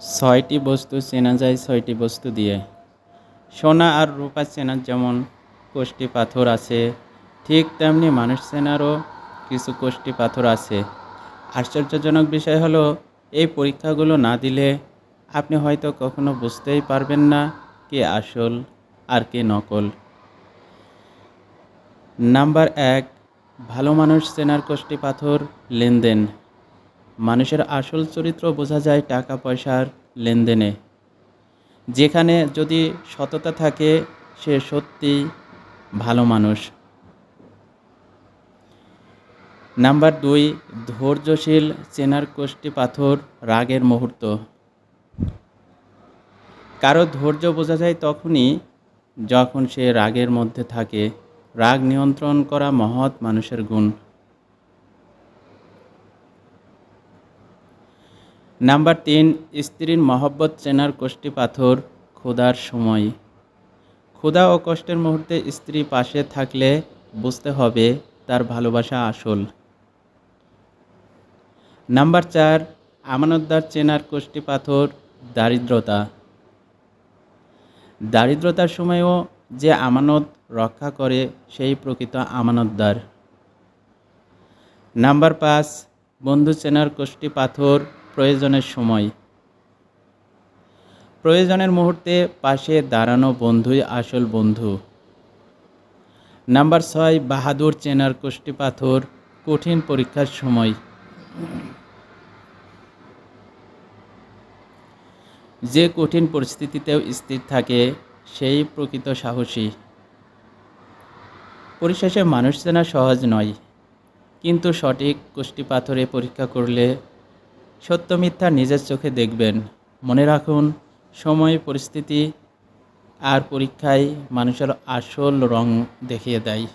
ছয়টি বস্তু চেনা যায়, ছয়টি বস্তু দিয়ে। সোনা আর রূপা চেনার যেমন কোষ্টি পাথর আছে, ঠিক তেমনি মানুষ চেনারও কিছু কোষ্টি পাথর আছে। আশ্চর্যজনক বিষয় হলো, এই পরীক্ষাগুলো না দিলে আপনি হয়তো কখনো বুঝতেই পারবেন না কে আসল আর কে নকল। নাম্বার এক, ভালো মানুষ চেনার কোষ্টি পাথর লেনদেন। মানুষের আসল চরিত্র বোঝা যায় টাকা পয়সার লেনদেনে। যেখানে যদি সততা থাকে, সে সত্যি ভালো মানুষ। নাম্বার দুই, ধৈর্যশীল চেনার কোষ্টি পাথর রাগের মুহূর্ত। কারও ধৈর্য বোঝা যায় তখনই যখন সে রাগের মধ্যে থাকে। রাগ নিয়ন্ত্রণ করা মহৎ মানুষের গুণ। নাম্বার তিন, স্ত্রীর মহব্বত চেনার কষ্টি পাথর, ক্ষুধার সময়। ক্ষুধা ও কষ্টের মুহূর্তে স্ত্রী পাশে থাকলে বুঝতে হবে তার ভালোবাসা আসল। নাম্বার চার, আমানতদার চেনার কষ্টি পাথর, দারিদ্রতা। দারিদ্রতার সময়ও যে আমানত রক্ষা করে, সেই প্রকৃত আমানতদার। নাম্বার পাঁচ, বন্ধু চেনার কষ্টি পাথর প্রয়োজনের সময়। প্রয়োজনের মুহূর্তে পাশে দাঁড়ানো বন্ধুই আসল বন্ধু। নাম্বার ছয়, বাহাদুর চেনার কোষ্টি পাথর, কঠিন পরীক্ষার সময়। যে কঠিন পরিস্থিতিতেও স্থির থাকে, সেই প্রকৃত সাহসী। পরিশেষে মানুষ চেনা সহজ নয়, কিন্তু সঠিক কোষ্টি পাথরে পরীক্ষা করলে সত্য মিথ্যা নিজের চোখে দেখবেন। মনে রাখুন, সময়, পরিস্থিতি আর পরীক্ষায় মানুষের আসল রং দেখিয়ে দেয়।